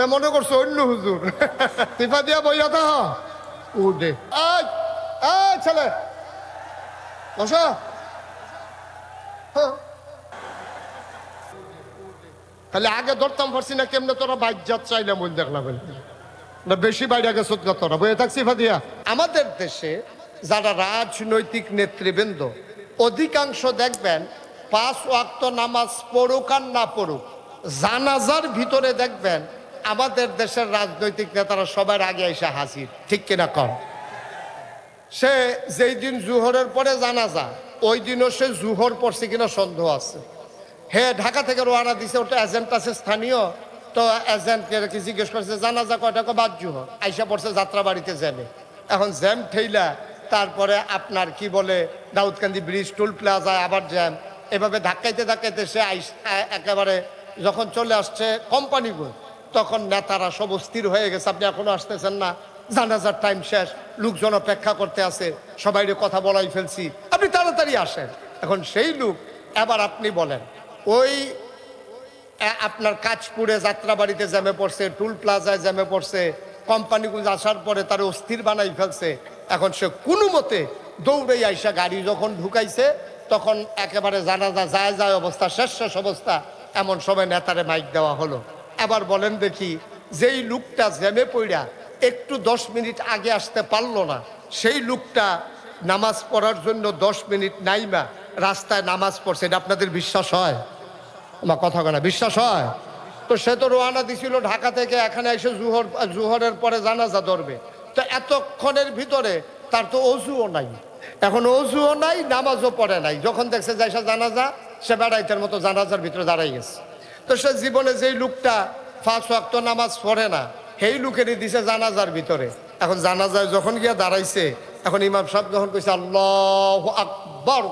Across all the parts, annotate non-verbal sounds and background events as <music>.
তা মনে করছ অন্য হুজুর? <laughs> তিফা দিয়া বইয়া তা উঠে আয় আয় ছেলে। বসো। হ্যাঁ। তাহলে আগে ধরতাম পারছি না কেমনে তোরা বাইক যাত চাইলাম ওই দেখলাম না, বেশি বাইরে গেছ না তোরা। বইয়ে থাকছি ফাদিয়া আমাদের দেশে যারা রাজনৈতিক নেতৃবৃন্দ, অধিকাংশ দেখবেন পাঁচ ওয়াক্ত নামাজ পড়ুক আর না পড়ুক, জানাজার ভিতরে দেখবেন আমাদের দেশের রাজনৈতিক নেতারা সবার আগে এসে হাজির, ঠিক কিনা কম সে যেই দিন জুহরের পরে জানা যা ওই দিনও সে জুহর পড়ছে কিনা সন্দেহ আছে। হে, ঢাকা থেকে রোয়ানা দিছে, ওটা এজেন্ট আছে স্থানীয়, তো এজেন্ট কি জিজ্ঞেস করছে, জানাজা কয়টা কো বাদ জুহর? আইসা পড়ছে যাত্রা বাড়িতে জ্যামে। এখন জ্যাম ঠেইলা, তারপরে আপনার কি বলে, দাউদকান্দি ব্রিজ, টুল প্লাজায় আবার জ্যাম। এভাবে ধাক্কাইতে ধাক্কাইতে সে আইস- একেবারে যখন চলে আসছে কোম্পানিগুলো তখন নেতারা সব স্থির হয়ে গেছে। আপনি এখনও আসতেছেন না। জানাজার টাইম শেষ। লোকজন অপেক্ষা করতে আছে। সবাইরে কথা বলাই ফেলছি। আপনি তাড়াতাড়ি আসেন। এখন সেই লোক, এবার আপনি বলেন, ওই আপনার কাজপুরে যাত্রাবাড়িতে জ্যামে পড়ছে, টুল প্লাজায় জ্যামে পড়ছে কোম্পানিগুলো আসার পরে তার অস্থির বানাই ফেলছে। এখন সে কোনো মতে দৌড়ে আইসা গাড়ি যখন ঢুকাইছে, তখন একেবারে জানাজা যায় যায় অবস্থা, শেষ শেষ অবস্থা। এমন সময় নেতারে মাইক দেওয়া হলো। এবার বলেন দেখি, যেই লোকটা জ্যামে পড়া একটু দশ মিনিট আগে আসতে পারল না, সেই লোকটা নামাজ পড়ার জন্য দশ মিনিট নাইমা রাস্তায় নামাজ পড়ছে, এটা আপনাদের বিশ্বাস হয়? আমার কথা কেনা বিশ্বাস হয়? তো সে তো রোয়ানা দিছিল ঢাকা থেকে, এখানে এসে জুহর, জুহরের পরে জানাজা ধরবে। তো এতক্ষণের ভিতরে তার তো অজুও নাই। এখন অজুও নাই, নামাজও পড়ে নাই। যখন দেখছে যাইসা জানাজা, সে বেড়াইতের মতো জানাজার ভিতরে দাঁড়াই গেছে। তো সে জীবনে যেই লোকটা ফাঁস ওয়াক্ত নামাজ পড়ে না, সেই লোকেরই দিছে জানাজার ভিতরে। এখন জানাজায় যখন গিয়া দাঁড়াইছে, এখন ইমাম সাহেব যখন কইছে, আল্লাহ আকবর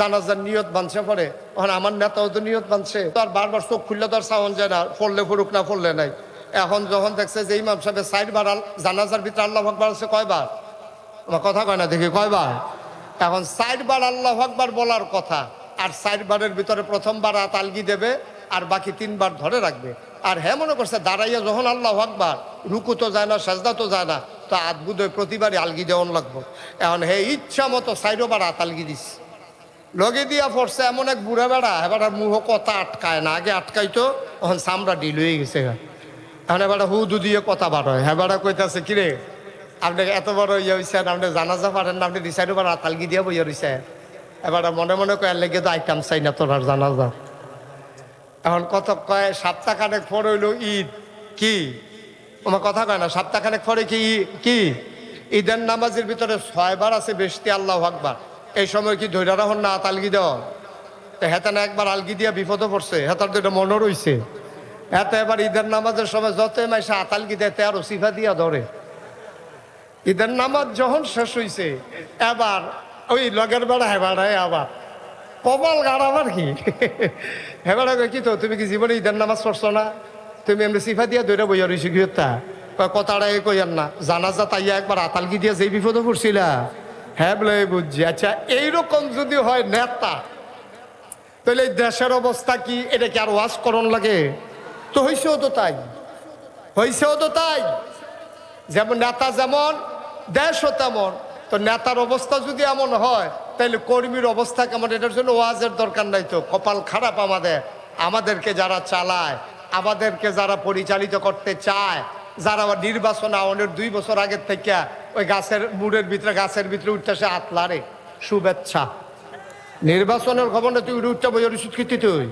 জানাজার নিয়ত বানছে পরে। এখন আমার নেতাও তো নিয়ত বানছে তো আর বারবার চোখ খুললে তো আর সাউন্ড যায় না, পড়লে ফুরুক না, পড়লে নাই। এখন যখন দেখছে যে ইমাম সাহেবের সাইড বার জানাজার ভিতরে আল্লাহ আকবর আছে কয়বার? আমার কথা কয় না দেখি, কয়বার? এখন সাইড বার আল্লাহ আকবার বলার কথা। আর সাইড বারের ভিতরে প্রথমবার হাত আলগি দেবে আর বাকি তিনবার ধরে রাখবে। আর হ্যাঁ মনে করছে, দাঁড়াইয়া যখন আল্লাহ আকবার, রুকু তো যায় না, সাজদা তো যায় না, তো আদবুদ প্রতিবারই আলগি দেওয়ান লাগবো। এখন হে ইচ্ছা মতো সাইডবার হাত আলগি দিচ্ছে লগে দিয়া পড়ছে এমন এক বুড়া বেড়া, এবার মুহ কথা আটকায় না। আগে আটকাইতো, এখন সামরা ডিল হয়ে গেছে। এখন এবার হুদু দিয়ে কথা বার হয় হ্যাঁ বেড়া কইতাছে, কিরে, আপনি এত বড় ইয়ে হয়েছেন আপনি জানাজা পারেন আপনি ডিসাইড বার আতালগি দিয়ে বইয়া রয়েছে এবার মনে মনে কয় লেগে তো আইটাম চাই না তোর আর জানাজা। এখন কত কয়, সপ্তাহখানেক পর হইল ঈদ। কি? আমার কথা কয় না, সপ্তাহখানেক পরে কি কি? ঈদের নামাজের ভিতরে ছয়বার আছে বেশি আল্লাহ আকবার। এই সময় কি ধৈর্য রাখুন না আলগি দেওয়া? তো একবার আলগি দিয়া বিপদে পড়ছে, হেতার এটা মনে রইছে। এতে এবার ঈদের নামাজের সময় যত মাইসে আতালগি দেয়, তে আরও সিফা দিয়া ধরে। ঈদের নামাজ যখন শেষ হইছে, এবার ওই লগের বেড়া হেবাড়ায় আবার। কপাল গাড়াবার কি? হেবাড়া কি তো তুমি কি জীবনে ঈদের নামাজ পড়ছো না? তুমি এমনি সিফা দিয়া দৈরা বইয়া রইছি কি তা কয়, কথাটা এ কইয়ার না। জানাজা তাইয়া একবার আতালগি দিয়া যেই বিপদে পড়ছিলা হ্যাঁ বলে বুঝছি আচ্ছা এইরকম যদি হয় নেতা তাহলে দেশের অবস্থা কি? এটা কি আর ওয়াশ করণ লাগে? তো হইছেও তো তাই। হইছেও তো তাই। যেমন নেতা যেমন দেশও তেমন। তো নেতার অবস্থা যদি এমন হয় তাহলে কর্মীর অবস্থা কেমন? এটার জন্য ওয়াজের দরকার নাই তো। কপাল খারাপ আমাদের। আমাদেরকে যারা চালায়, আমাদেরকে যারা পরিচালিত করতে চায়, যারা নির্বাচন আওয়ানের দুই বছর আগের থেকে ওই গাছের মুড়ের ভিতরে, গাছের ভিতরে উঠতে সে আতলারে। শুভেচ্ছা। নির্বাচনের খবর না তুই উঠে উঠতে বই খেতে তুই।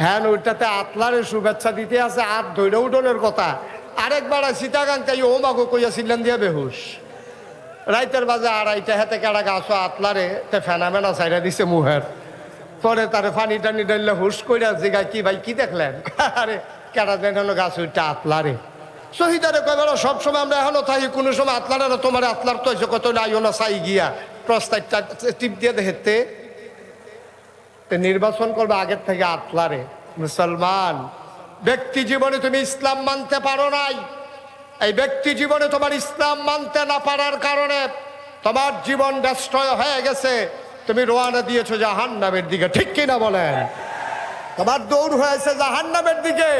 হ্যাঁ ওইটাতে আতলারে শুভেচ্ছা দিতে আছে আর ধৈর্য উঠনের কথা। আরেকবার সীতাকাঙ্কাই ও মাগো কইয়া কইয়াছিলেন দিয়া বেহুশ। রাইতের বাজে আড়াইটা হাতে কেডা গাছ আতলারে তে ফেনা মেনা সাইডা দিছে মুহের। পরে তারে পানি টানি ডাইলে হুস কইরা জিগা কি ভাই, কি দেখলেন? <laughs> আরে, কেডা দেখানো গাছ, ওইটা আতলারে। শহীদারে কয়বার সবসময় আমরা এখনও থাকি, কোনো সময় আতলারে তোমার আতলার তো এসে কত আইও না চাই গিয়া। প্রস্তাবটা টিপ দিয়ে দেখতে নির্বাচন করবে আগের থেকে আতলারে। মুসলমান, ব্যক্তি জীবনে তুমি ইসলাম মানতে পারো নাই। এই ব্যক্তি জীবনে তোমার ইসলাম মানতে না পারার কারণে তোমার জীবন ব্যস্তয় হয়ে গেছে। তুমি রোয়ানা দিয়েছ জাহান নামের দিকে, ঠিক কিনা বলেন? তোমার দৌড় হয়েছে জাহান নামের দিকে।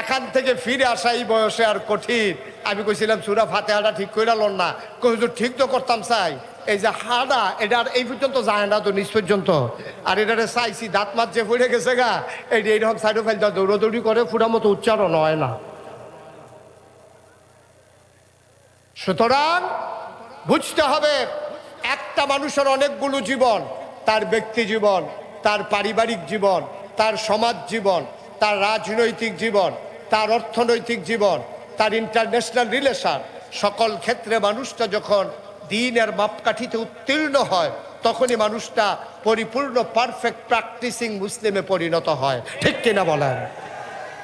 এখান থেকে ফিরে আসা এই বয়সে আর কঠিন। আমি কইছিলাম, সুরা ফাতেহাটা ঠিক করে লন না। হুজুর, ঠিক তো করতাম চাই। এই যে হাড়া এটা এই পর্যন্ত যায় না তো, নিচ পর্যন্ত। আর এটারে চাইছি, দাঁত মাত যে ফুড়ে গেছে গা। এই এইরকম সাইডে ফাইল দৌড়াদৌড়ি করে ফুড়া মতো উচ্চারণ হয় না। সুতরাং বুঝতে হবে, একটা মানুষের অনেকগুলো জীবন, তার ব্যক্তি জীবন, তার পারিবারিক জীবন, তার সমাজ জীবন, তার রাজনৈতিক জীবন, তার অর্থনৈতিক জীবন, তার ইন্টারন্যাশনাল রিলেশন সকল ক্ষেত্রে মানুষটা যখন দিনের মাপকাঠিতে উত্তীর্ণ হয়, তখনই মানুষটা পরিপূর্ণ পারফেক্ট প্র্যাকটিসিং মুসলিমে পরিণত হয়। ঠিক কিনা বলেন?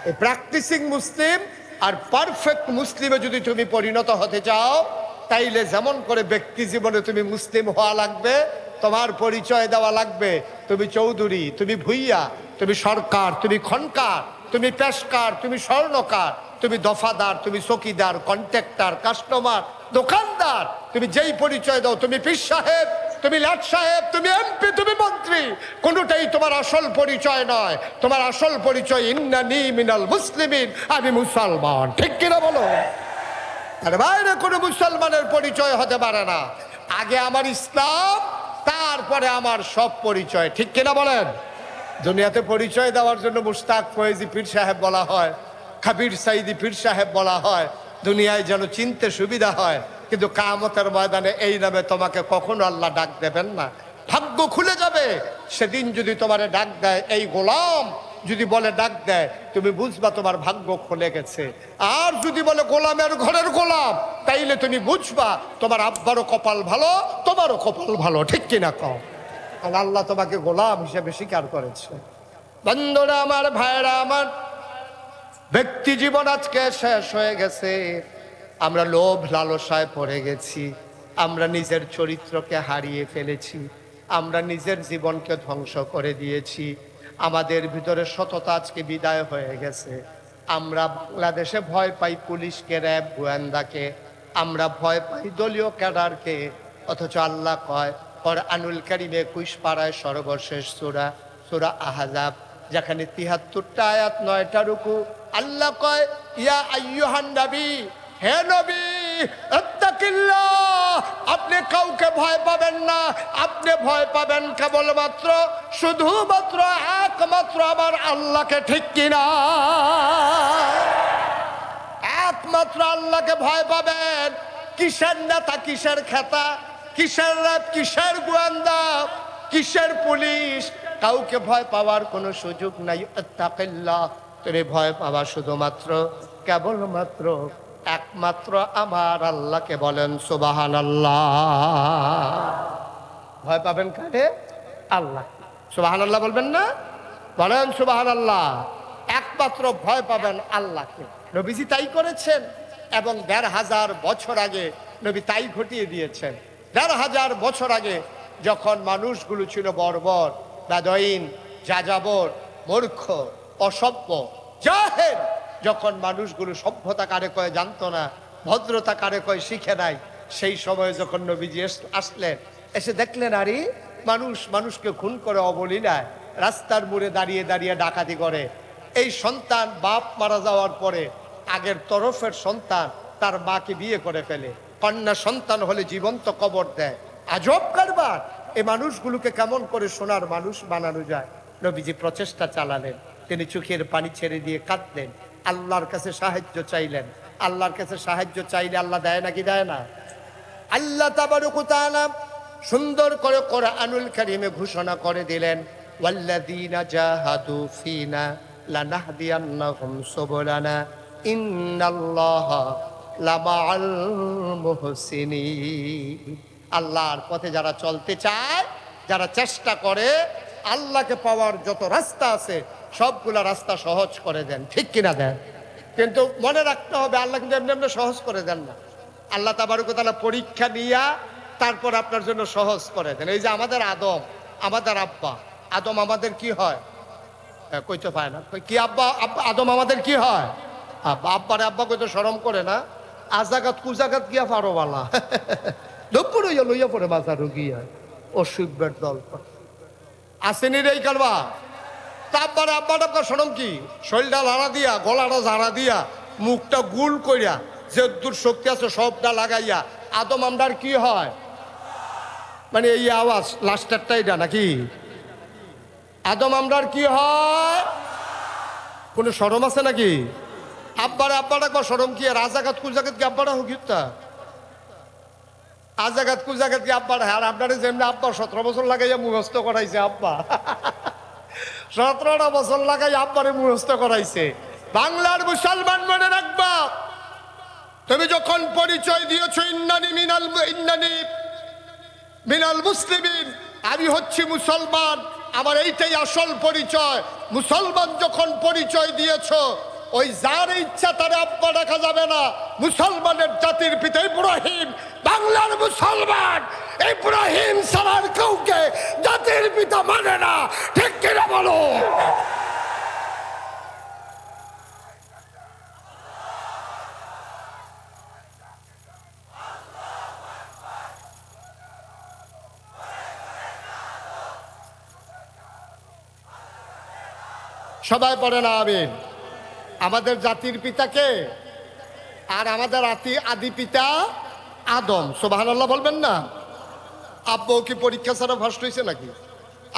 এই প্র্যাকটিসিং মুসলিম আর পারফেক্ট মুসলিমে যদি তুমি পরিণত হতে চাও, তাইলে যেমন করে ব্যক্তি জীবনে তুমি মুসলিম হওয়া লাগবে, তোমার পরিচয় দেওয়া লাগবে। তুমি চৌধুরী, তুমি ভুইয়া, তুমি সরকার, তুমি খনকার, তুমি পেশকার, তুমি স্বর্ণকার, তুমি দফাদার, তুমি চকিদার, কন্ট্রাক্টর, কাস্টমার, দোকানদার, তুমি যেই পরিচয় দাও, তুমি পীর সাহেব। তুমি লাট সাহেব, তুমি এমপি, তুমি মন্ত্রী। কোনোটাই তোমার আসল পরিচয় নয়। তোমার আসল পরিচয় ইন্নানি মিনাল মুসলিমিন। আমি মুসলমান। ঠিক কিনা বলো? আর বাইরে কোনো মুসলমানের পরিচয় হতে পারে না। আগে আমার ইসলাম, তারপরে আমার সব পরিচয়। ঠিক কিনা বলেন? দুনিয়াতে পরিচয় দেওয়ার জন্য মুস্তাক ফয়েজি পীর সাহেব বলা হয়, খাবির সাইদি পীর সাহেব বলা হয়, দুনিয়ায় যেন চিনতে সুবিধা হয়। কিন্তু কামতের ময়দানে এই নামে তোমাকে কখনো আল্লাহ ডাক দেবেন না। ভাগ্য খুলে যাবে। সেদিন যদি তোমার ডাক দেয়, এই গোলাম, যদি বলে ডাক দেয়, তুমি বুঝবা তোমার ভাগ্য খুলে গেছে। আর যদি বলে, গোলামের ঘরের গোলাম, তাইলে তুমি বুঝবা তোমার আব্বারও কপাল ভালো, তোমারও কপাল ভালো। ঠিক কিনা কও? আর আল্লাহ তোমাকে গোলাম হিসেবে স্বীকার করেছে। বন্ধুরা, আমার ভাইরা, আমার ব্যক্তি জীবন আজকে শেষ হয়ে গেছে। আমরা লোভ লালসায় পড়ে গেছি। আমরা নিজের চরিত্রকে হারিয়ে ফেলেছি। আমরা নিজের জীবনকে ধ্বংস করে দিয়েছি। আমাদের ভিতরে সততা আজকে বিদায় হয়ে গেছে। আমরা বাংলাদেশে ভয় পাই পুলিশকে, র্যাব, গোয়েন্দাকে। আমরা ভয় পাই দলীয় ক্যাডারকে। অথচ আল্লাহ কয় পর আনুল কারিমে কুশ পাড়ায় সর্বশেষ সুরা সুরা আহাজাব, যেখানে তিহাত্তরটা আয়াত, নয়টা রুকু। আল্লাহ কয়, ইয়া আইয়ুহান নবী হে নবী আপনি কাউকে ভয় পাবেন না। আপনি ভয় পাবেন কেবলমাত্র, শুধুমাত্র, একমাত্র আমার আল্লাহকে ঠিক কিনা? একমাত্র আল্লাহকে ভয় পাবেন। কিসের নেতা, কিসের খেতা, কিসের র্যাব, কিসের গোয়েন্দা, কিসের পুলিশ? কাউকে ভয় পাওয়ার কোনো সুযোগ নাই। আত্তাকিল্লাহ তুমি ভয় পাওয়া শুধুমাত্র, কেবলমাত্র একমাত্র আমার আল্লাহকে বলেন সুবাহান আল্লাহ ভয় পাবেন কারে? আল্লাহ। সুবাহান আল্লাহ বলবেন না? বলেন সুবাহান আল্লাহ একমাত্র ভয় পাবেন আল্লাহকে। নবীজি তাই করেছেন এবং দেড় হাজার বছর আগে নবী তাই ঘটিয়ে দিয়েছেন। দেড় হাজার বছর আগে যখন মানুষগুলো ছিল বর্বর বেদইন যাযাবর, মূর্খ, অসভ্য, জাহেল যখন মানুষগুলো সভ্যতা কারে কয়ে জানতো না, ভদ্রতা কারে কয়ে শিখে নাই, সেই সময়ে যখন নবীজি আসলেন, এসে দেখলেন, আরে, মানুষ, মানুষকে খুন করে অবলীলায় রাস্তার মোড়ে দাঁড়িয়ে দাঁড়িয়ে ডাকাতি করে। এই সন্তান বাপ মারা যাওয়ার পরে আগের তরফের সন্তান তার মাকে বিয়ে করে ফেলে। কন্যা সন্তান হলে জীবন্ত কবর দেয়। আজব কারবার! এই মানুষগুলোকে কেমন করে সোনার মানুষ বানানো যায়? নবীজি প্রচেষ্টা চালালেন। তিনি চোখের পানি ছেড়ে দিয়ে কাঁদলেন। আল্লাহর কাছে সাহায্য চাইলেন। আল্লাহর কাছে সাহায্য চাইলে আল্লাহ দেয় নাকি দেয় না? আল্লাহ তাবারক সুন্দর করে কোরআনুল কারীমে ঘোষণা করে দিলেন আল্লাহর পথে যারা চলতে চায়, যারা চেষ্টা করে, আল্লাহকে পাওয়ার যত রাস্তা আছে সবগুলা রাস্তা সহজ করে দেন ঠিক কিনা দেন? কিন্তু মনে রাখতে হবে আল্লাহ কিন্তু এমনি এমনি সহজ করে দেন না। আল্লাহ তাবারকতালা পরীক্ষা নিয়া তারপর আপনার জন্য সহজ করে দেন। এই যে আমাদের আদম আমাদের আব্বা আদম আমাদের কি হয়? হ্যাঁ, কইতে পায় না। কি আব্বা আব্বা আদম আমাদের কি হয়? আব্বা আব্বারে আব্বা কইতে সরম করে না। আজাগাত কুজাগাত গিয়া পারো বালা দুপুর লইয়া পড়ে বাজার গিয়া অসুখবের দল। আসেনি রে এই তা আব্বাটা আপনার সরম কি? শরীরটা লাড়া দিয়া গলাটা ঝাড়া দিয়া, মুখটা গুল কইরা যে দূর শক্তি আছে সবটা লাগাইয়া আদম আমদার কি হয়? মানে এই আওয়াজ লাস্টারটা এটা নাকি? আদম আমরার কি হয়? কোনো সরম আছে নাকি? আব্বার আব্বার একবার সরম কি? আর আজাগাত কুল কি আব্বারা হুকিতা আজাগাত কুল জাগাত কি আব্বার হ্যাঁ আপনারা যেমনি আব্বা সতেরো বছর লাগাইয়া মুখস্থ করাইছে আব্বা। <laughs> সতেরোটা বছর লাগাই আব্বারে মুখস্থ করাইছে। বাংলার মুসলমান মনে রাখবা। তুমি যখন পরিচয় দিয়েছ, ইন্নানি মিনাল ইন্নানি মিনাল মুসলিমিন, আমি হচ্ছি মুসলমান, আমার এইটাই আসল পরিচয়। মুসলমান যখন পরিচয় দিয়েছ, ওই যার ইচ্ছা তার আব্বা রাখা যাবে না। মুসলমানের জাতির পিতা ইব্রাহিম, বাংলার মুসলমান। ইব্রাহিম সারার কাউকে জাতির পিতা মানে না। ঠিক কিনা বলো সবাই পড়ে না আমিন। আমাদের জাতির পিতাকে আর আমাদের আতি, আদি পিতা আদম। সোবাহান আল্লাহ বলবেন না? আব্বাও কি পরীক্ষা ছাড়া ফার্স্ট হয়েছে নাকি?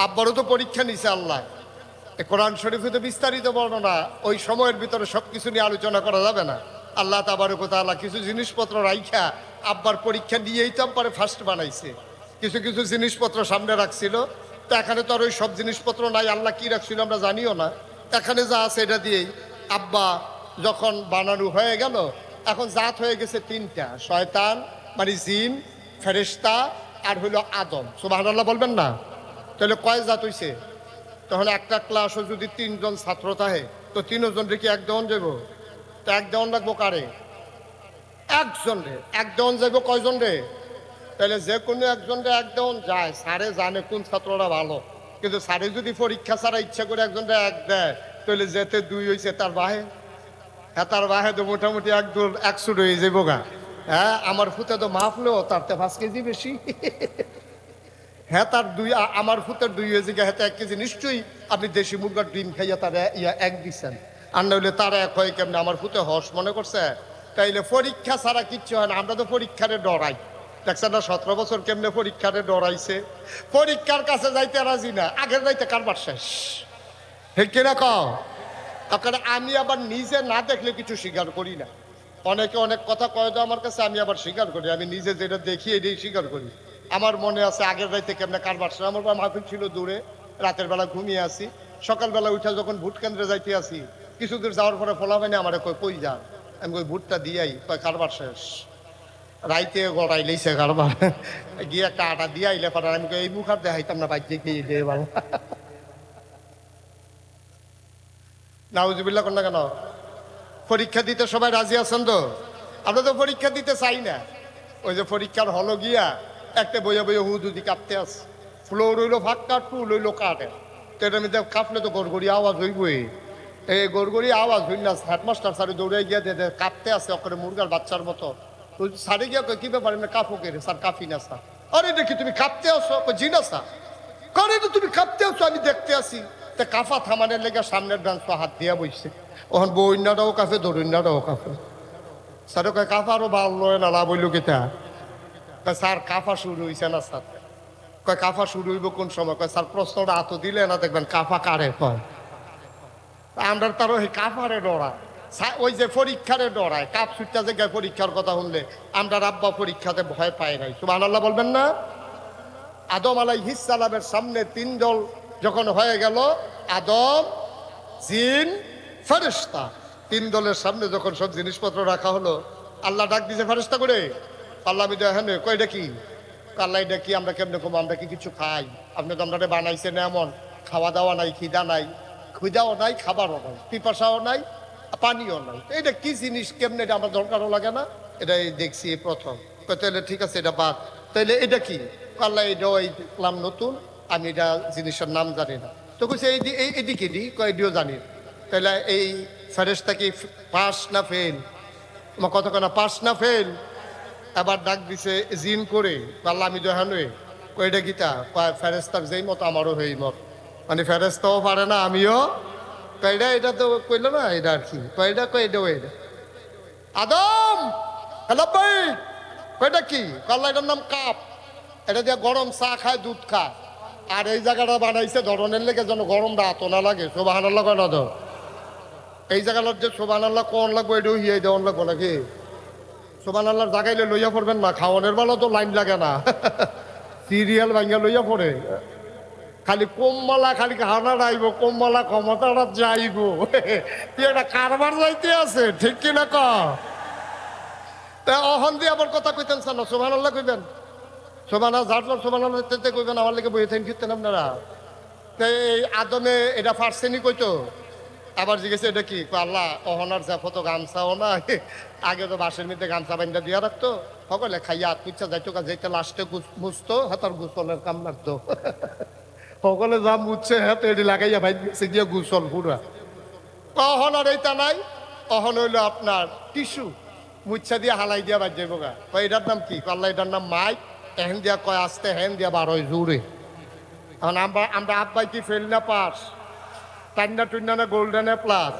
আব্বারও তো পরীক্ষা নিছে আল্লাহ। কোরআন শরীফে তো বিস্তারিত বর্ণনা, ওই সময়ের ভিতরে সব কিছু নিয়ে আলোচনা করা যাবে না। আল্লাহ তাবারক তাআলা কিছু জিনিসপত্র রাইখা আব্বার পরীক্ষা নিয়েই তো আব্বারে ফার্স্ট বানাইছে। কিছু কিছু জিনিসপত্র সামনে রাখছিল। তো এখানে তো আর ওই সব জিনিসপত্র নাই, আল্লাহ কি রাখছিল আমরা জানিও না। এখানে যা আছে এটা দিয়েই। আব্বা যখন বানানো হয়ে গেল, এখন জাত হয়ে গেছে তিনটা। শয়তান মানে জিন, ফেরেশতা, আর হইল আদম। সুবহানাল্লাহ বলবেন না? তাহলে কয় জাত হইছে? তখন একটা ক্লাসও যদি তিনজন ছাত্র থাকে, তো তিনজন রেখে এক দেওয়ান যাব তো এক দেওয়ান রাখব কারে? একজন রে এক দেওয়ান যাব কয়জন রে তাহলে যে কোনো একজন রে এক দেওয়ান যায়। সারে জানে কোন ছাত্ররা ভালো। কিন্তু স্যারে যদি পরীক্ষা ছাড়া ইচ্ছা করে একজন এক দেয় তাহলে যেতে দুই হয়েছে তার বাহে। হ্যাঁ তার বাহে তো মোটামুটি এক দূর একশো হয়ে যাব গা। হ্যাঁ আমার ফুতে তো মাফলো তার তো পাঁচ কেজি বেশি। হ্যাঁ তার দুই আমার ফুতের দুই হয়েছে গিয়ে হ্যাঁ এক কেজি নিশ্চয়ই। আপনি দেশি মুরগার ডিম খাইয়া তার ইয়া এক দিচ্ছেন আর নইলে তার এক হয় কেমনে? আমার ফুতে হস মনে করছে। তাইলে পরীক্ষা ছাড়া কিচ্ছু হয় না, আমরা তো পরীক্ষারে ডরাই। দেখছেন না, সতেরো বছর কেমনে পরীক্ষারে ডরাইছে? পরীক্ষার কাছে যাইতে রাজি না, আগের যাইতে কারবার শেষ। কিনা কও? তখন আমি আবার নিজে না দেখলে কিছু স্বীকার করি না। অনেকে অনেক কথা কয় তো আমার কাছে, আমি আবার স্বীকার করি। আমি নিজে যেটা দেখি, এটাই স্বীকার করি। আমার মনে আছে আগের রাইতে কেমনে কারবার শেষ। আমার মাহফিল ছিল দূরে, রাতের বেলা ঘুমিয়ে আসি সকালবেলা উঠে যখন ভোট কেন্দ্রে যাইতে আসি কিছু যাওয়ার পরে ফলা হয়নি আমার কই কই যান? আমি ওই ভোটটা দিয়াই, কয় কারবার শেষ। রাইতে গড়াই লইছে কারবার গিয়ে একটা আটা দিয়ে আইলে পাঠার আমি এই মুখ আর দেখাইতাম না বাইক দিয়ে দিয়ে ভালো নাউজুবিল্লাহ কন্যা কেন? পরীক্ষা দিতে সবাই রাজি আছেন তো? আমরা তো পরীক্ষা দিতে চাই না। ওই যে পরীক্ষার হলো গিয়া একটা বইয়া বইয়া হুদুদি কাঁপতে আস ফ্লোর হইল ফাঁকা, টুল হইল কাটে। তো এটার মধ্যে কাঁপলে তো গড়গড়ি আওয়াজ হইবই। এই গড়গড়ি আওয়াজ হইল না হেডমাস্টার স্যারে দৌড়ে গিয়া কাঁপতে আছে ওখানে মুরগার বাচ্চার মতো। তো স্যারে গিয়া কয়, কি ব্যাপার? এমনি কাঁপো কে রে? স্যার কাঁপি না স্যার? আরে দেখি তুমি কাঁপতে আসো জি না স্যার। করে তো তুমি কাঁপতে আসো? আমি দেখতে আসি। তা কাফা থামানের লেগে সামনের ব্রাঞ্চ হাত দিয়া বইছে। ওখান বইনাটাও কাফে দরুইনাটাও কাফে। স্যারে কয় কাফা আরও ভালো লয় না লাভ হইল কয় স্যার কাফা শুরু হইছে না স্যার। কয় কাফা শুরু হইব কোন সময়? কয় স্যার প্রশ্নটা হাত দিলে না দেখবেন কাফা কারে কয়? আমরা তারও এই কাফারে ডরায় সা- ওই যে পরীক্ষারে ডরায় কাপ সুটটা যে পরীক্ষার কথা শুনলে, আমরা রাব্বা পরীক্ষাতে ভয় পাই নাই। সুবহান আল্লাহ বলবেন না? আদম আলাই হিসালামের সামনে তিন দল যখন হয়ে গেল, আদম, জিন ফেরেস্তা তিন দলের সামনে যখন সব জিনিসপত্র রাখা হলো, আল্লাহ ডাক দিছে ফেরেস্তা করে আল্লাহ আমি দেখেন কই ডাকি আল্লাহ ডাকি আমরা কেমনে কম আমরা কি কিছু খাই? আপনি তো আমরা বানাইছেন এমন খাওয়া দাওয়া নাই, খিদা নাই। খিদাও নাই, খাবারও নাই, পিপাসাও নাই পানিও নাই। এটা কি জিনিস? কেমনে এটা আমার দরকারও লাগে না? এটা এই দেখছি প্রথম। তাহলে ঠিক আছে, এটা বাদ। তাইলে এটা কি? আল্লাহ এটা ওই দেখলাম নতুন, আমি এটা জিনিসের নাম জানি না। তো কইছে, এই এই এদিকে দি, কয় জানি। তাহলে এই ফেরেশতা কি পাস না ফেল? আমার কত কেনা পাস না ফেল? এবার ডাক দিছে, জিন করে। আল্লাহ, আমি দহানুয়ে কয়টা গীতা? ফেরেস্তার যেই মত, আমারও হই মত। মানে ফেরেস্তাও পারে না, আমিও কয়টা এটা তো কইল না, এটা আর কি? কয়টা কয় এটা এটা আদম! হ্যালো ভাই কয়টা কি? কাল্লা নাম কাপ। এটা দিয়ে গরম চা খায়, দুধ খায়। আর এই জায়গাটা বানাইছে, ধরনের লেগে যেন গরম রাত না লাগে। আল্লাহ কয় না তো? এই জায়গাটার যে আল্লাহ কোন লাগবে, এটাও হিয়ে দেওয়ান লাগবো নাকি? আল্লাহর জাগাইলে লইয়া পড়বেন না, খাওয়ানোর বেলা তো লাইন লাগে না। <laughs> সিরিয়াল ভাঙ্গা লইয়া পড়ে। খালি কমমালা খালি হানা রাইব কমমালা ক্ষমতাটা যাইব। তুই একটা কারবার যাইতে আছে, ঠিক কিনা ক? অহন দিয়ে আবার কথা কইতেন সানো সোমান আল্লাহ কইবেন সোমান ঝাড়লাম সোমান আল্লাহ কইবেন, আমার লেগে বইয়ে থাকেন ফিরতেন আপনারা। এই আদমে এটা ফার্সেনি কইতো? আবার জিজ্ঞেস এটা কি? আল্লাহ, অহনার ফটো গামছাও না আগে তো বাসের মধ্যে গামছা বাইন্দা দিয়া রাখতো। সকলে খাইয়া আত্মীচ্ছা যাইতো কাজ যাইতে লাস্টে মুছতো, হাতার গুসলের কাম লাগতো সকলে যা মুছছে হ্যাঁ এটি লাগাইয়া ভাই গেছে গিয়ে গুসল পুরা অহন আর এইটা নাই অহন হইল আপনার টিস্যু। মুচ্ছা দিয়ে হালাই দিয়া বাজ যাইব কয়, এটার নাম কি? পাল্লা এটার নাম মাইক এহেন দিয়া কয়, আসতে হেন দিয়া বার হয় জোরে। এখন আমরা আমরা আব্বাই কি ফেল না পাস? টান্না টুন্না না গোল্ডেনে প্লাস?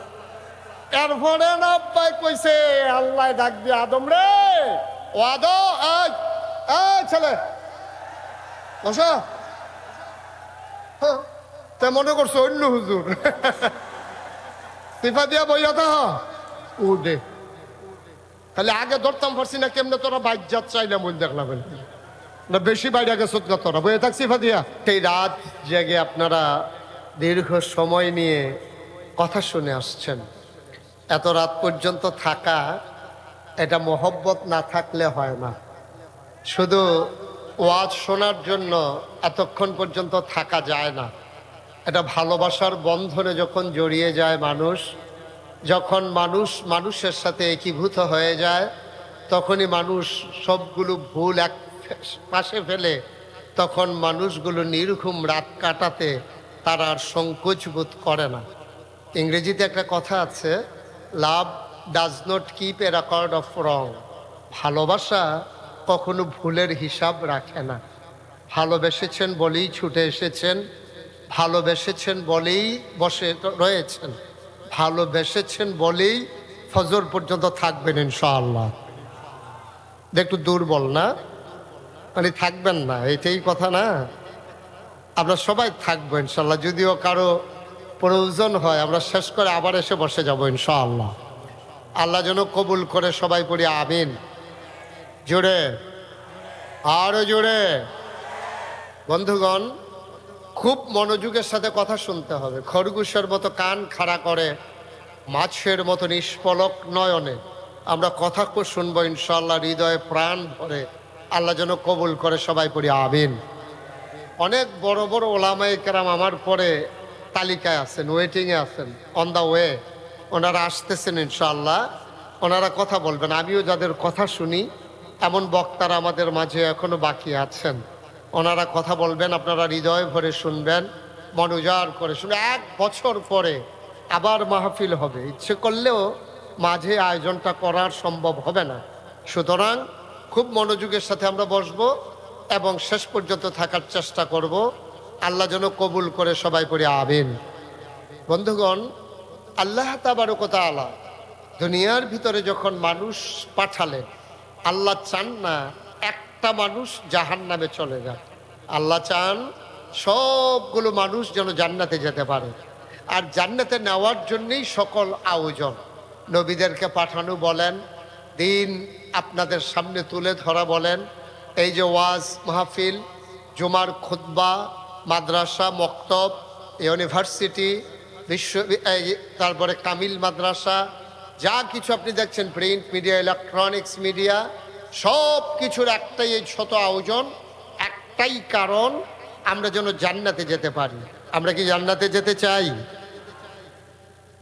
এরপরে না আব্বাই কইছে, আল্লাহ ডাক দিয়ে আদম রে, ও আদম এই ছেলে। বসো। তা মনে করছ অন্য হুজুর? সিফা দিয়া বইয়া তো উঠে তাহলে আগে ধরতাম পারছি না কেমনে তোরা বাইক যাত চাইলাম বলে। দেখলাম না, বেশি বাইরে গেছ না তোরা। বইয়ে থাক সিফা দিয়া। সেই রাত জেগে আপনারা দীর্ঘ সময় নিয়ে কথা শুনে আসছেন। এত রাত পর্যন্ত থাকা, এটা মহব্বত না থাকলে হয় না। শুধু ওয়াজ শোনার জন্য এতক্ষণ পর্যন্ত থাকা যায় না। এটা ভালোবাসার বন্ধনে যখন জড়িয়ে যায় মানুষ, যখন মানুষ মানুষের সাথে একীভূত হয়ে যায়, তখনই মানুষ সবগুলো ভুল এক পাশে ফেলে, তখন মানুষগুলো নির্ঘুম রাত কাটাতে তারা আর সংকোচ বোধ করে না। ইংরেজিতে একটা কথা আছে love does not keep a record of wrong ভালোবাসা কখনো ভুলের হিসাব রাখে না। ভালোবেসেছেন বলেই ছুটে এসেছেন, ভালোবেসেছেন বলেই বসে রয়েছেন, ভালোবেসেছেন বলেই ফজর পর্যন্ত থাকবেন ইনশাআল্লাহ। একটু দুর্বল না? মানে থাকবেন না, এটাই কথা না? আমরা সবাই থাকব ইনশাল্লাহ যদিও কারও প্রয়োজন হয়, আমরা শেষ করে আবার এসে বসে যাব ইনশাআল্লাহ। আল্লাহ যেন কবুল করে সবাই পড়ি, আমিন। জোরে আরও জোরে বন্ধুগণ, খুব মনোযোগের সাথে কথা শুনতে হবে। খরগোশের মতো কান খাড়া করে, মাছের মতো নিষ্পলক নয়নে আমরা কথা শুনব ইনশাল্লাহ হৃদয়ে প্রাণ ভরে আল্লাহ যেন কবুল করে সবাই পড়ি, আমিন। অনেক বড় বড় ওলামাই কেরাম আমার পরে তালিকায় আছেন, ওয়েটিংয়ে আছেন অন দ্য ওয়ে ওনারা আসতেছেন ইনশাল্লাহ ওনারা কথা বলবেন। আমিও যাদের কথা শুনি এমন বক্তারা আমাদের মাঝে এখনও বাকি আছেন। ওনারা কথা বলবেন, আপনারা হৃদয় ভরে শুনবেন, মন উজাড় করে শুনে এক বছর পরে আবার মাহফিল হবে। ইচ্ছে করলেও মাঝে আয়োজনটা করার সম্ভব হবে না। সুতরাং খুব মনোযোগের সাথে আমরা বসবো এবং শেষ পর্যন্ত থাকার চেষ্টা করব। আল্লাহ যেন কবুল করে সবাই করে আবেন বন্ধুগণ, আল্লাহ তাবারকতা আলা দুনিয়ার ভিতরে যখন মানুষ পাঠালেন আল্লাহ চান না, একটা মানুষ জাহান নামে চলে যায় আল্লাহ চান সবগুলো মানুষ যেন জান্নাতে যেতে পারে। আর জান্নাতে নেওয়ার জন্যই সকল আয়োজন। নবীদেরকে পাঠানো বলেন, দিন আপনাদের সামনে তুলে ধরা বলেন। এই যে ওয়াজ, মাহফিল, জুমার খুদ্া মাদ্রাসা, মক্তব, ইউনিভার্সিটি, বিশ্ব তারপরে কামিল মাদ্রাসা যা কিছু আপনি দেখছেন প্রিন্ট মিডিয়া ইলেকট্রনিক্স মিডিয়া সব কিছুর একটাই এই ছোট আয়োজন, একটাই কারণ, আমরা যেন জান্নাতে যেতে পারি। আমরা কি জান্নাতে যেতে চাই?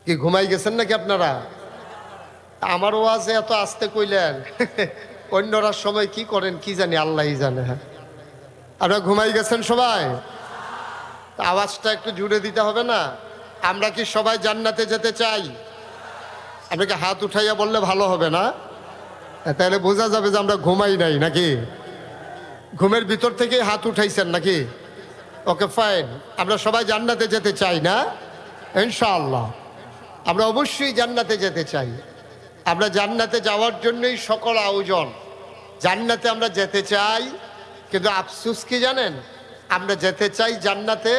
কি ঘুমাই গেছেন নাকি আপনারা? আমার ওয়াজে এত আসতে কইলেন, <laughs> অন্যরা সময় কি করেন কি জানি, আল্লাহই জানে হ্যাঁ। আপনারা ঘুমাই গেছেন সবাই? আওয়াজটা একটু জুড়ে দিতে হবে না। আমরা কি সবাই জান্নাতে যেতে চাই? আপনাকে হাত উঠাইয়া বললে ভালো হবে না? তাহলে বোঝা যাবে যে আমরা ঘুমাই নাই নাকি? ঘুমের ভিতর থেকে হাত উঠাইছেন নাকি? ওকে ফাইন আমরা সবাই জান্নাতে যেতে চাই না? ইনশাআল্লাহ। আমরা অবশ্যই জান্নাতে যেতে চাই। আমরা জান্নাতে যাওয়ার জন্যই সকল আয়োজন। জান্নাতে আমরা যেতে চাই, কিন্তু আফসুস কি জানেন? আমরা যেতে চাই জান্নাতে,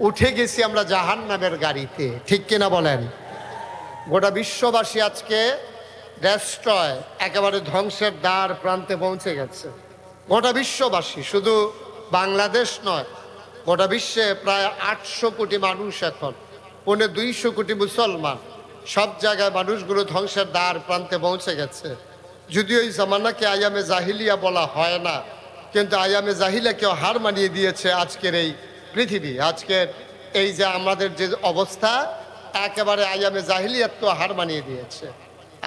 উঠে গেছি আমরা জাহান নামের গাড়িতে। ঠিক কিনা বলেন? গোটা বিশ্ববাসী আজকে ডেস্ট্রয় একেবারে ধ্বংসের দ্বার প্রান্তে পৌঁছে গেছে। গোটা বিশ্ববাসী, শুধু বাংলাদেশ নয়, গোটা বিশ্বে প্রায় আটশো কোটি মানুষ এখন, পৌনে দুইশো কোটি মুসলমান, সব জায়গায় মানুষগুলো ধ্বংসের দ্বার প্রান্তে পৌঁছে গেছে। যদিও এই জামানাকে আয়ামে জাহিলিয়া বলা হয় না, কিন্তু আয়ামে জাহিলিয়াকেও হার মানিয়ে দিয়েছে আজকের এই পৃথিবী। আজকের এই যে আমাদের যে অবস্থা একেবারে আয়ামে জাহিলিয়াত তো হার মানিয়ে দিয়েছে।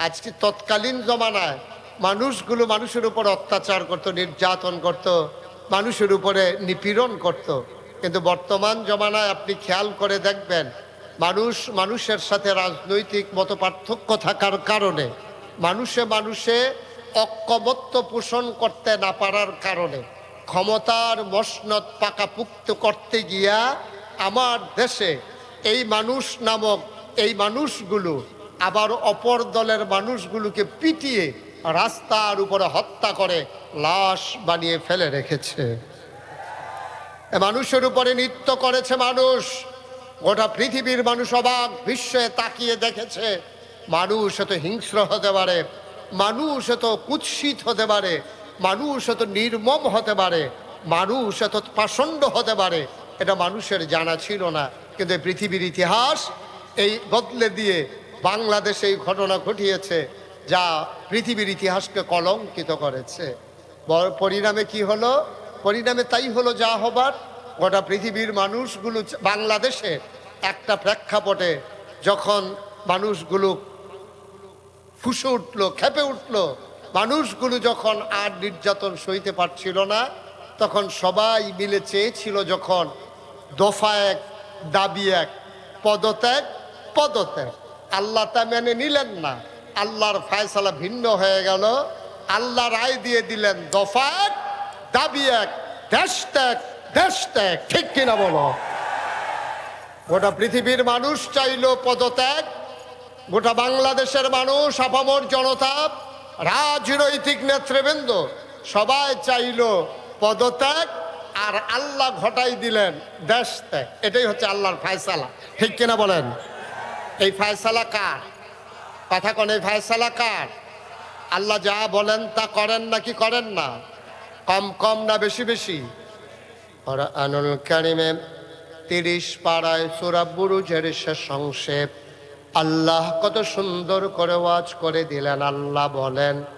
আজকে তৎকালীন জমানায় মানুষগুলো মানুষের উপর অত্যাচার করত, নির্যাতন করত, মানুষের উপরে নিপীড়ন করত। কিন্তু বর্তমান জমানায় আপনি খেয়াল করে দেখবেন, মানুষ মানুষের সাথে রাজনৈতিক মত পার্থক্য থাকার কারণে, মানুষে মানুষে ঐক্যবদ্ধ পোষণ করতে না পারার কারণে, ক্ষমতার মসনদ পাকাপুক্ত করতে গিয়া আমার দেশে এই মানুষ নামক এই মানুষগুলো আবার অপর দলের মানুষগুলোকে পিটিয়ে রাস্তার উপরে হত্যা করে লাশ বানিয়ে ফেলে রেখেছে। মানুষের উপরে নৃত্য করেছে মানুষ। গোটা পৃথিবীর মানুষ অবাক, বিশ্বে তাকিয়ে দেখেছে। মানুষ এত হিংস্র হতে পারে, মানুষ এত কুৎসিত হতে পারে, মানুষ এত নির্মম হতে পারে, মানুষ এত পাষণ্ড হতে পারে, এটা মানুষের জানা ছিল না। কিন্তু পৃথিবীর ইতিহাস, এই বদলে দিয়ে বাংলাদেশে এই ঘটনা ঘটিয়েছে, যা পৃথিবীর ইতিহাসকে কলঙ্কিত করেছে। পরিণামে কি হলো? পরিণামে তাই হলো যা হবার, গোটা পৃথিবীর মানুষগুলো বাংলাদেশে একটা প্রেক্ষাপটে যখন মানুষগুলো ফুসে উঠল, খেপে উঠল, মানুষগুলো যখন আর নির্যাতন সইতে পারছিল না, তখন সবাই মিলে চেয়েছিল যখন দফা এক দাবি এক, পদত্যাগ পদত্যাগ। আল্লাহ তা মেনে নিলেন না। আল্লাহর ফায়সালা ভিন্ন হয়ে গেল। আল্লাহ রায় দিয়ে দিলেন দফা এক দাবি এক দেশ ত্যাগ দেশ ত্যাগ ঠিক কিনা বলো? গোটা পৃথিবীর মানুষ চাইলো পদত্যাগ। গোটা বাংলাদেশের মানুষ, আপামর জনতা, রাজনৈতিক নেতৃবৃন্দ সবাই চাইল পদত্যাগ। আর আল্লাহ ঘটাই দিলেন দেশ ত্যাগ। এটাই হচ্ছে আল্লাহর ফায়সালা। ঠিক কিনা বলেন? এই ফায়সালা কার? কথা কোন, এই ফায়সালা কার? আল্লাহ যা বলেন তা করেন নাকি করেন না? কম কম না বেশি বেশি? আনুল কারিমে তিরিশ পাড়ায় সুরা বুরুজের শেষ সংক্ষেপ আল্লাহ কত সুন্দর করে ওয়াজ করে দিলেন, আল্লাহ বলেন "ফাআলুল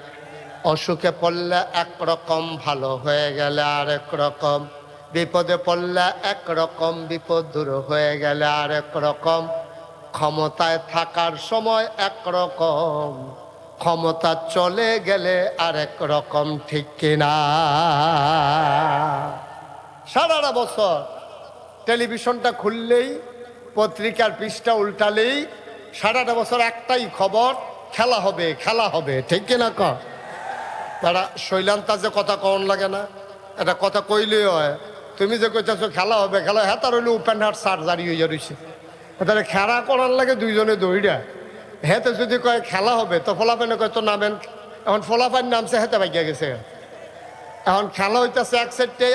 অসুখে পড়লে একরকম ভালো হয়ে গেলে আরেক রকম। বিপদে পড়লে একরকম বিপদ দূর হয়ে গেলে আরেক রকম। ক্ষমতায় থাকার সময় একরকম ক্ষমতা চলে গেলে আরেক রকম, ঠিক কিনা? সারাটা বছর টেলিভিশনটা খুললেই, পত্রিকার পৃষ্ঠা উল্টালেই, সারাটা বছর একটাই খবর, খেলা হবে খেলা হবে, ঠিক কিনা ক তারা শৈলান্তা যে কথা কন লাগে না, এটা কথা কইলেই হয়। তুমি যে কইতেছো খেলা হবে, খেলা হ্যাঁ তার হইলে ওপেন হার্ট সার্জারি হয়ে রয়েছে তাহলে খেলা করার লাগে দুইজনে দৌড়া হেতে যদি কয় খেলা হবে, তো ফলাফাইনে কয় তো নামেন। এখন ফলাফাইন নামছে হেতে ভাগিয়া গেছে। এখন খেলা হইতেছে এক সাইডে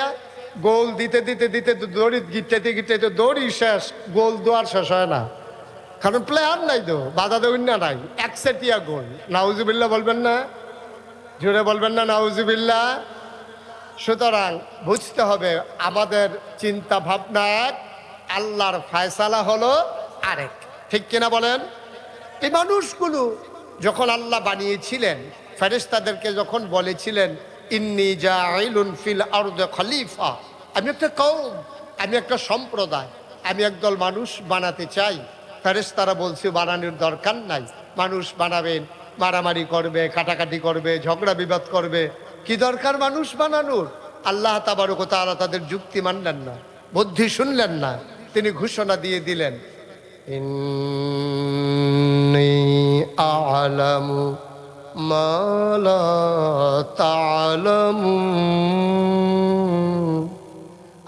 গোল দিতে দিতে দিতে দড়ি গিটাইতে গিটাইতে দৌড়ি শেষ, গোল দোয়ার শেষ হয় না। কারণ প্লেয়ার নাই তো, বাধা দেবেন না নাই। এক সেটিয়া গোল। নাউজুবিল্লা বলবেন না জুড়ে বলবেন না নাউজুবিল্লা সুতরাং বুঝতে হবে, আমাদের চিন্তা ভাবনা এক, আল্লাহর ফায়সালা হলো আরেক। ঠিক কিনা বলেন? এই মানুষগুলো যখন আল্লাহ বানিয়েছিলেন, ফেরেশতাদেরকে যখন বলেছিলেন, ইন্নি জাইলুন ফিল আরদ খলিফা আমি একটা কৌম আমি একটা সম্প্রদায়, আমি একদল মানুষ বানাতে চাই। ফেরেশতারা বলছে, বানানোর দরকার নাই। মানুষ বানাবেন মারামারি করবে, কাটাকাটি করবে, ঝগড়া বিবাদ করবে। কি দরকার মানুষ বানানোর? আল্লাহ তাবারক তাআলা তাদের যুক্তি মানলেন না, বুদ্ধি শুনলেন না, তিনি ঘোষণা দিয়ে দিলেন। ইন্নী আ'লামু মা লা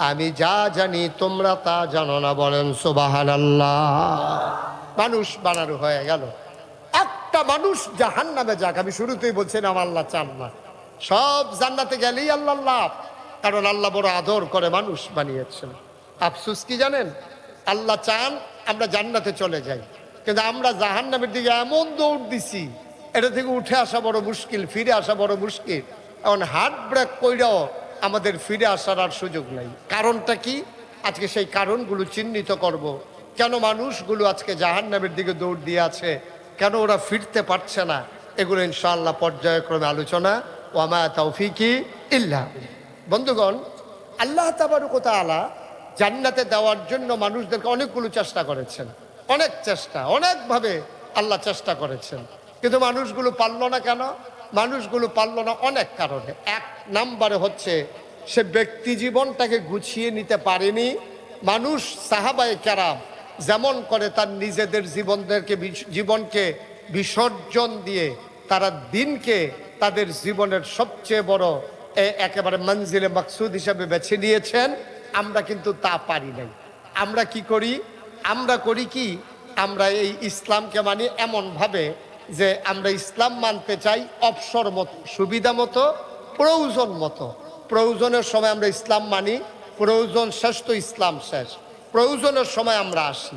আমি যা জানি তোমরা তা জানো না বলেন সুবাহান মানুষ বানানো হয়ে গেল। একটা মানুষ জাহান নামে যাক। আমি শুরুতেই বলছিলাম আল্লাহ চান না। সব জান্নাতে গেলেই আল্লাহ লাভ। কারণ আল্লাহ বড় আদর করে মানুষ বানিয়েছেন। আফসুস কি জানেন? আল্লাহ চান আমরা জান্নাতে চলে যাই। কিন্তু আমরা জাহান নামের দিকে এমন দৌড় দিছি, এটা থেকে উঠে আসা বড় মুশকিল, ফিরে আসা বড় মুশকিল। এখন হার্ট ব্রেক কইরাও আমাদের ফিরে আসার আর সুযোগ নাই। কারণটা কি? আজকে সেই কারণগুলো চিহ্নিত করব। কেন মানুষগুলো আজকে জাহান নামের দিকে দৌড় দিয়ে আছে? কেন ওরা ফিরতে পারছে না? এগুলো ইনশাআল্লাহ পর্যায়ক্রমে আলোচনা। ওয়ামা তৌফিকি ইল্লা বন্ধুগণ, আল্লাহ তাবারুকতা আলা জান্নাতে দেওয়ার জন্য মানুষদেরকে অনেকগুলো চেষ্টা করেছেন। অনেক চেষ্টা, অনেকভাবে আল্লাহ চেষ্টা করেছেন। কিন্তু মানুষগুলো পারল না কেন? মানুষগুলো পারল না অনেক কারণে। এক নাম্বারে হচ্ছে, সে ব্যক্তি জীবনটাকে গুছিয়ে নিতে পারেনি। মানুষ সাহাবায়ে কেরাম যেমন করে তার নিজেদের জীবনদেরকে জীবনকে বিসর্জন দিয়ে তারা দিনকে তাদের জীবনের সবচেয়ে বড় একেবারে মঞ্জিলে মাকসুদ হিসাবে বেছে নিয়েছেন। আমরা কিন্তু তা পারি নাই। আমরা কি করি? আমরা করি কি? আমরা এই ইসলামকে মানি এমনভাবে যে আমরা ইসলাম মানতে চাই অবসর মতো, সুবিধা মতো, প্রয়োজন মতো। প্রয়োজনের সময় আমরা ইসলাম মানি, প্রয়োজন শেষ তো ইসলাম শেষ। প্রয়োজনের সময় আমরা আসি।